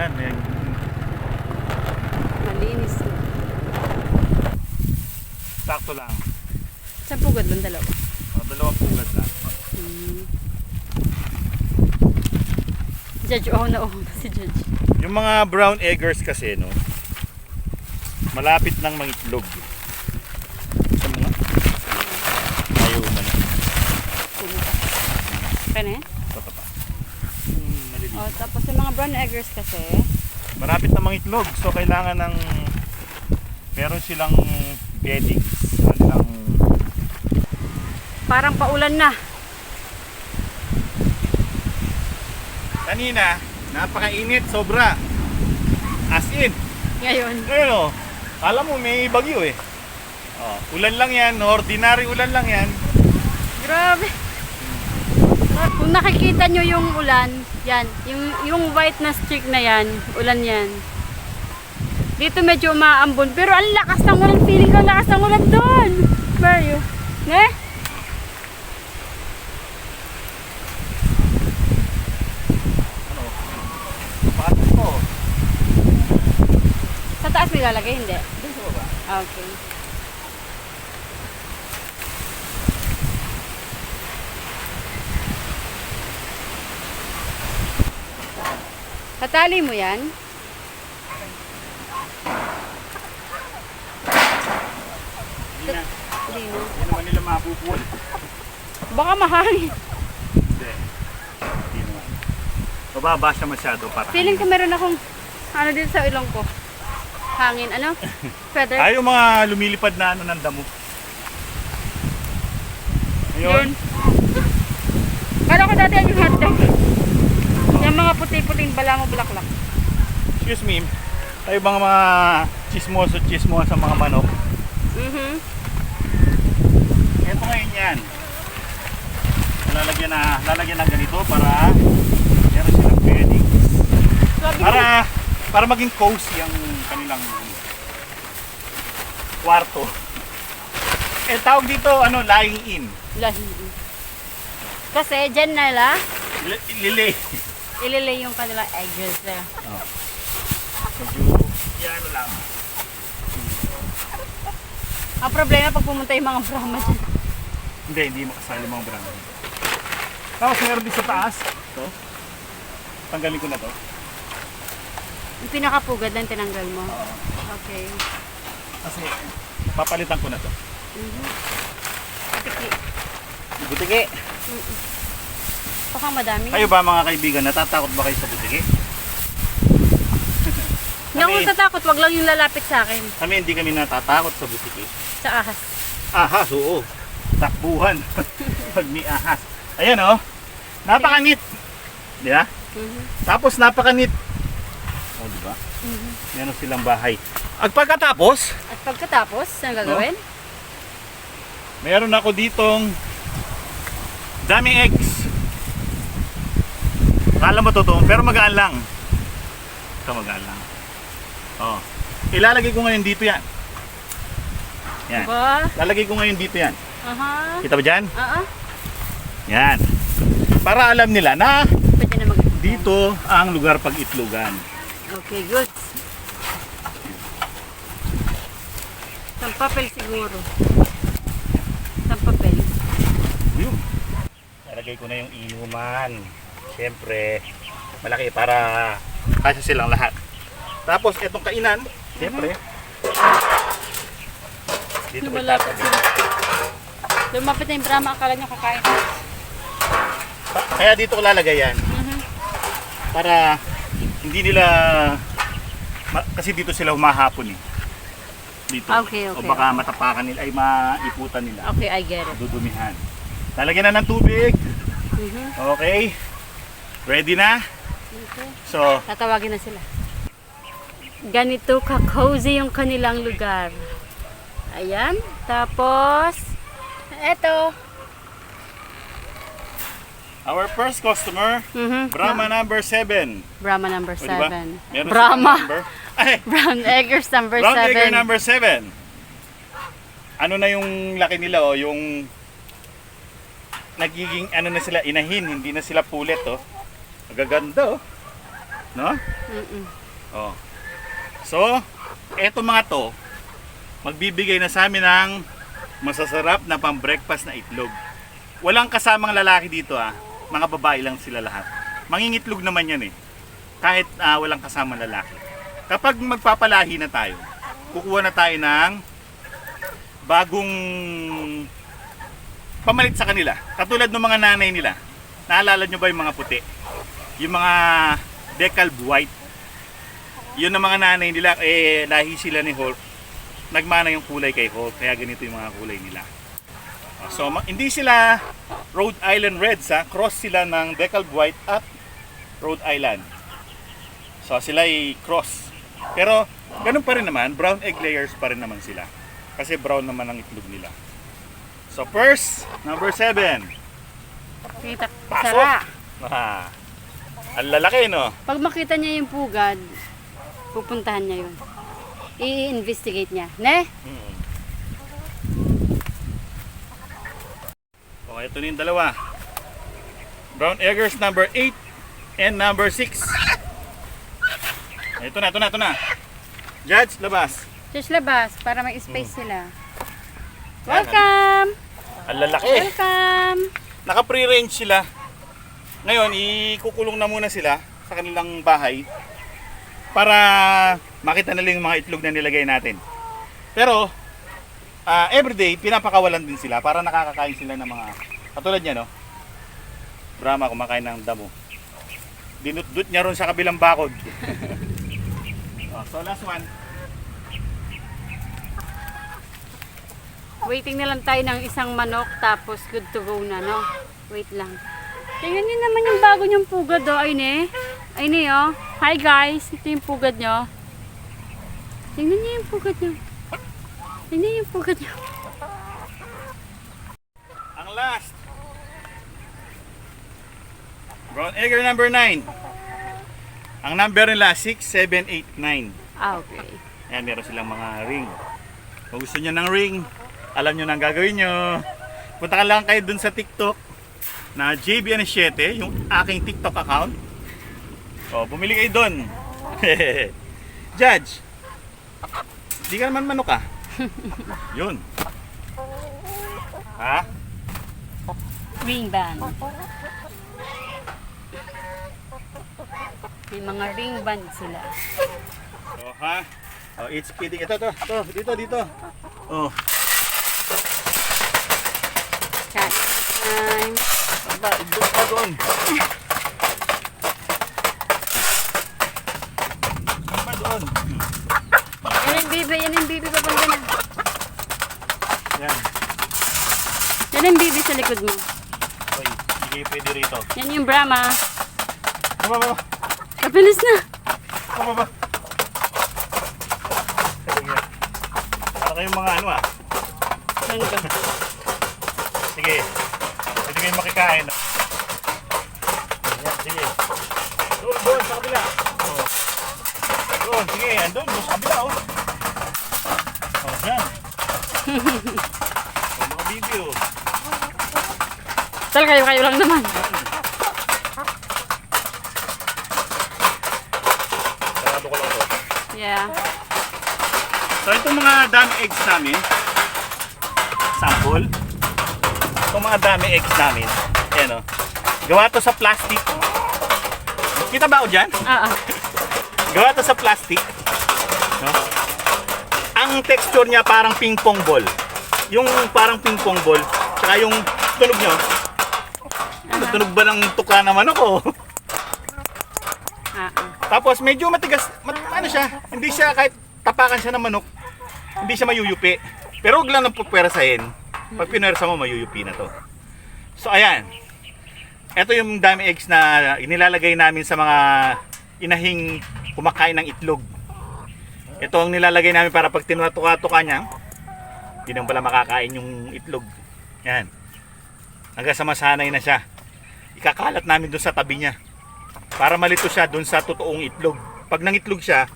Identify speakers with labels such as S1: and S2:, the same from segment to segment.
S1: Yan, may
S2: Malinis na.
S1: sakto lang.
S2: Sa pugad lang dalawa.
S1: O, dalawang pugad lang.
S2: Hmm. Judge, oh na oh si Judge.
S1: Yung mga brown eggers kasi, no, malapit nang mangitlog. Sa mga ayaw man.
S2: Puno pa. Kaya eh?
S1: Ito pa.
S2: Oh, tapos yung mga brown eggers kasi,
S1: Malapit na mangitlog. So, kailangan ng meron silang bedding. Kanilang
S2: parang paulan na.
S1: kanina, napakainit, sobra. As in,
S2: Ngayon.
S1: Ngayon o, alam mo may bagyo eh. Oh, ulan lang yan, ordinary ulan lang yan.
S2: Grabe. Kung nakikita nyo yung ulan, yan, yung, yung white na streak na yan, ulan yan. Dito medyo umaambon, pero ang lakas ng ulan, feeling ko ang lakas ng ulan doon. Where are you? Ne?
S1: Ano?
S2: Sa taas may lalagay, hindi.
S1: Doon sa baba.
S2: Ah, Okay. Tatali mo yan?
S1: Hindi na.
S2: Hindi no.
S1: Hindi naman nila mabubuol.
S2: Baka mahangin.
S1: Hindi. Hindi naman. Mababa siya masyado para.
S2: Feeling ko meron akong ano dito sa ilong ko. Hangin, ano? Feather.
S1: Ay, yung mga lumilipad na ano ng damo. Ayun.
S2: Yun. Kala ko dati yung hotdog. Yung mga puti-puting bala mo bulaklak.
S1: Excuse me. Tayo bang mga chismoso chismoso sa mga manok?
S2: Mhm.
S1: Ito ngayon yan. Lalagyan na, lalagyan na ganito para meron silang bedding. Para para maging cozy ang kanilang kwarto. Eh tawag dito ano lying in.
S2: lahi. Kasi dyan nila,
S1: Li- Lili.
S2: Ililay yung kanilang eggs. eh.
S1: Medyo yan lang.
S2: Ang problema pag pumunta yung mga Brahma dyan.
S1: Hindi, hindi makasali mga brand. Tapos meron din sa taas. Ito. Tanggalin ko na to.
S2: Yung pinakapugad lang tinanggal mo.
S1: Oo.
S2: Okay.
S1: Kasi papalitan ko na to.
S2: Mhm. Tiki.
S1: Butiki.
S2: Baka madami.
S1: Kayo ba mga kaibigan, natatakot ba kayo sa butiki?
S2: Hindi ako natatakot, wag lang yung lalapit sa akin.
S1: Kami hindi kami natatakot sa butiki.
S2: Sa ahas.
S1: Ahas, oo. Takbuhan. Pag may ahas. Ayan oh. Napakanit. Di ba?
S2: Mhm.
S1: Tapos napakanit. Oh, di ba?
S2: Mhm.
S1: Meron silang bahay. At pagkatapos,
S2: At pagkatapos, ano gagawin?
S1: meron ako ditong daming eggs. Kala mo totoo, pero magaan lang. Ito magaan lang. Oh. Ilalagay ko ngayon dito yan. Yan.
S2: Diba?
S1: Lalagay ko ngayon dito yan.
S2: Aha.
S1: Kita ba dyan?
S2: Oo.
S1: Yan. Para alam nila na
S2: Pwede na mag
S1: dito ang lugar pag-itlogan.
S2: Okay, good. Isang papel siguro. Isang papel.
S1: Yun. Lalagay ko na yung inuman. Siyempre, malaki para kasya silang lahat. Tapos, itong kainan, siyempre, dito ko
S2: Lumalapit sila. Lumapit na yung Brahma, akala nyo kakain.
S1: Kaya dito ko lalagay yan.
S2: Mhm.
S1: Para hindi nila, ma- kasi dito sila humahapon eh. Dito.
S2: Okay,
S1: O
S2: okay,
S1: baka matapakan nila, ay maiputan nila.
S2: Okay, I get it.
S1: Dudumihan. Lalagyan na ng tubig.
S2: Mhm.
S1: Okay. Ready na? So,
S2: Tatawagin na sila. Ganito ka-cozy yung kanilang lugar. Ayan. Tapos, eto.
S1: our first customer,
S2: Mhm.
S1: Brahma number 7.
S2: Brahma number
S1: O, diba?
S2: 7.
S1: Meron
S2: Brahma.
S1: number. Ay,
S2: Brown Eggers number
S1: Brown
S2: 7.
S1: Egger number 7. Ano na yung laki nila oh, yung nagiging ano na sila inahin, hindi na sila pulet oh. Magaganda oh. No?
S2: Mm-mm.
S1: Oh. So, eto mga to, magbibigay na sa amin ng masasarap na pang-breakfast na itlog. Walang kasamang lalaki dito ah. Mga babae lang sila lahat. Mangingitlog naman yan eh. Kahit ah, walang kasamang lalaki. Kapag magpapalahi na tayo, kukuha na tayo ng bagong pamalit sa kanila. Katulad ng mga nanay nila. Naalala nyo ba yung mga puti? Yung mga decalb white yun ang mga nanay nila, eh, lahi sila ni Hulk. Nagmana yung kulay kay Hulk, kaya ganito yung mga kulay nila. So, hindi sila Rhode Island Reds, ha? Cross sila ng Decalb White at Rhode Island. So, sila ay cross. Pero, ganun pa rin naman, brown egg layers pa rin naman sila. Kasi brown naman ang itlog nila. So, first, number 7.
S2: Kita,
S1: Pasok!
S2: sara.
S1: Ah, ang lalaki, no?
S2: Pag makita niya yung pugad, pupuntahan niya yun. I-investigate niya. Ne?
S1: Mm. Okay, ito na yung dalawa. Brown Eggers number 8 and number 6. Ito na, ito na, ito na. Judge, labas.
S2: Just labas para may space
S1: Hmm.
S2: sila. Welcome!
S1: Ang lalaki.
S2: Welcome!
S1: Naka-pre-range sila. Ngayon, ikukulong na muna sila sa kanilang bahay para makita nila yung mga itlog na nilagay natin. Pero, ah, everyday, pinapakawalan din sila para nakakakain sila ng mga, katulad niya, no? Brahma kumakain ng damo. Dinut-dut niya ron sa kabilang bakod. Oh, so, last one.
S2: Waiting na lang tayo ng isang manok tapos good to go na, no? Wait lang. Tingnan niyo naman yung bago niyong pugad, oh. Ay, ne. Ay, ne, oh. Hi, guys. Ito yung pugad niyo. Tingnan niyo yung pugad niyo. Tingnan niyo yung pugad niyo.
S1: Ang last. Brown Egger number 9. Ang number nila 6, 7, 8, 9.
S2: Ah, okay.
S1: Ayan, meron silang mga ring. Kung gusto nyo ng ring, alam nyo na ang gagawin nyo. Punta ka lang kayo dun sa TikTok na JBN7, yung aking TikTok account. O, bumili kayo dun. Judge, di ka naman manok ah. Yun. Ha?
S2: Ring band. May mga ring band sila.
S1: O, ha? O, it's kidding. Ito, ito, ito, dito, dito. Oh,
S2: Chat time.
S1: Tanda, idlog pa doon. Idlog pa doon.
S2: Yan yung bibi, yan yung bibi papunta na.
S1: Yan.
S2: Yan yung bibi sa likod mo.
S1: Hindi kayo pwede rito.
S2: Yan yung Brahma.
S1: Baba, baba.
S2: Kabilis na.
S1: Baba, baba. Para kayong mga ano ah. Sige. Pwede kayong makikain. No? Yan, sige. Doon, doon, sa kabila. Oh. Doon, sige. Andun, doon sa kabila oh. Oh, yan. Oh, mga video.
S2: Tal kayo, kayo lang naman.
S1: Sarado ko lang to.
S2: Yeah.
S1: So itong mga dami eggs namin, sample, mga dami eggs namin, ayan o, gawa to sa plastic. Kita ba o dyan?
S2: Ah, ah.
S1: Gawa to sa plastic. No? Ang texture niya parang ping pong ball. Yung parang ping pong ball, tsaka yung tunog nyo, ano, tunog ba ng tuka naman ako?
S2: Ah, ah.
S1: Tapos medyo matigas, mat, ano siya, hindi siya kahit tapakan siya ng manok, hindi siya mayuyupi. Pero huwag lang nang pupwersahin. Pag pinwersa mo, mayuyupi na to. So ayan, ito yung dami eggs na inilalagay namin sa mga inahing kumakain ng itlog. Ito ang nilalagay namin para pag tinatuka-tuka niya, hindi naman pala makakain yung itlog. Yan. Hanggang sa masanay na siya. Ikakalat namin doon sa tabi niya para malito siya dun sa totoong itlog. Pag nangitlog siya,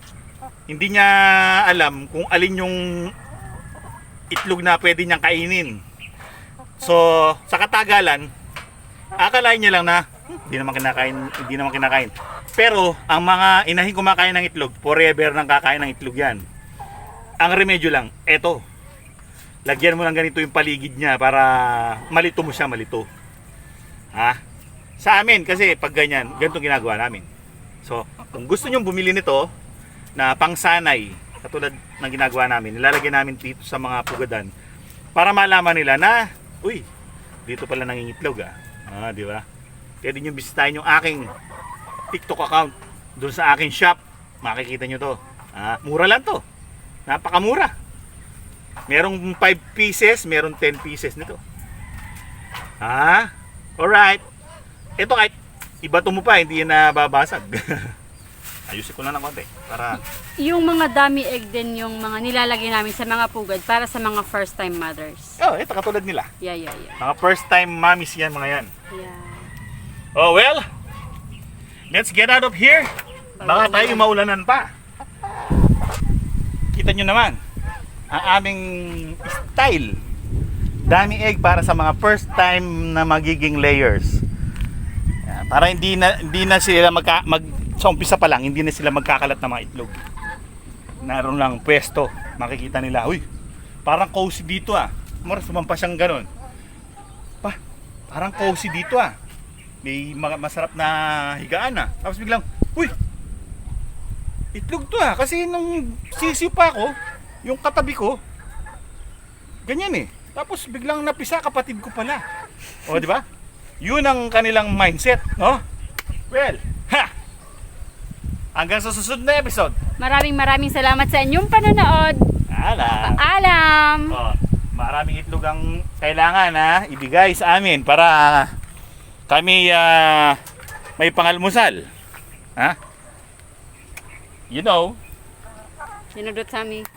S1: hindi niya alam kung alin yung itlog na pwede niyang kainin. So, sa katagalan, akalain niya lang na Hindi naman kinakain, hindi naman kinakain. Pero ang mga inahing kumakain ng itlog, forever nang kakain ng itlog 'yan. Ang remedyo lang, eto. Lagyan mo lang ganito yung paligid niya para malito mo siya, malito. Ha? Sa amin kasi pag ganyan, ganito ginagawa namin. So, kung gusto niyo bumili nito na pangsanay, katulad ng ginagawa namin, nilalagyan namin dito sa mga pugadan para malaman nila na, uy, dito pala nangingitlog ah. Ah, di ba? Pwede nyo bisitahin yung aking TikTok account doon sa aking shop. Makikita nyo to. Ah, mura lang to. Napakamura. Merong 5 pieces, merong 10 pieces nito. Ah, alright. Ito kahit ibato mo pa, hindi yan nababasag. Ayusin ko lang ng konti para
S2: Yung mga dummy egg din yung mga nilalagay namin sa mga pugad para sa mga first time mothers.
S1: Oh, ito katulad nila.
S2: Yeah, yeah, yeah.
S1: Mga first time mommies yan mga yan.
S2: yeah.
S1: Oh well, let's get out of here. Baka tayo maulanan pa. Kita nyo naman, ang aming style. Dami egg para sa mga first time na magiging layers. Yan, Para hindi na hindi na sila magka, mag sa umpisa pa lang hindi na sila magkakalat ng mga itlog. Naroon lang pwesto, makikita nila, uy, parang cozy dito ah. Mar sumampa siyang ganun. Pa, parang cozy dito ah may masarap na higaan na. Tapos biglang, uy, itlog to ah. Kasi nung sisiw pa ako, yung katabi ko, ganyan eh. Tapos biglang napisa kapatid ko pala. O, di ba? Yun ang kanilang mindset, no? Well! Hanggang sa susunod na episode.
S2: Maraming maraming salamat sa inyong panonood.
S1: Ala.
S2: Alam!
S1: Oh, maraming itlog ang kailangan ha, ibigay sa amin para kami ah, may pangalmusal. Ha? You know,
S2: Sinudot sa amin.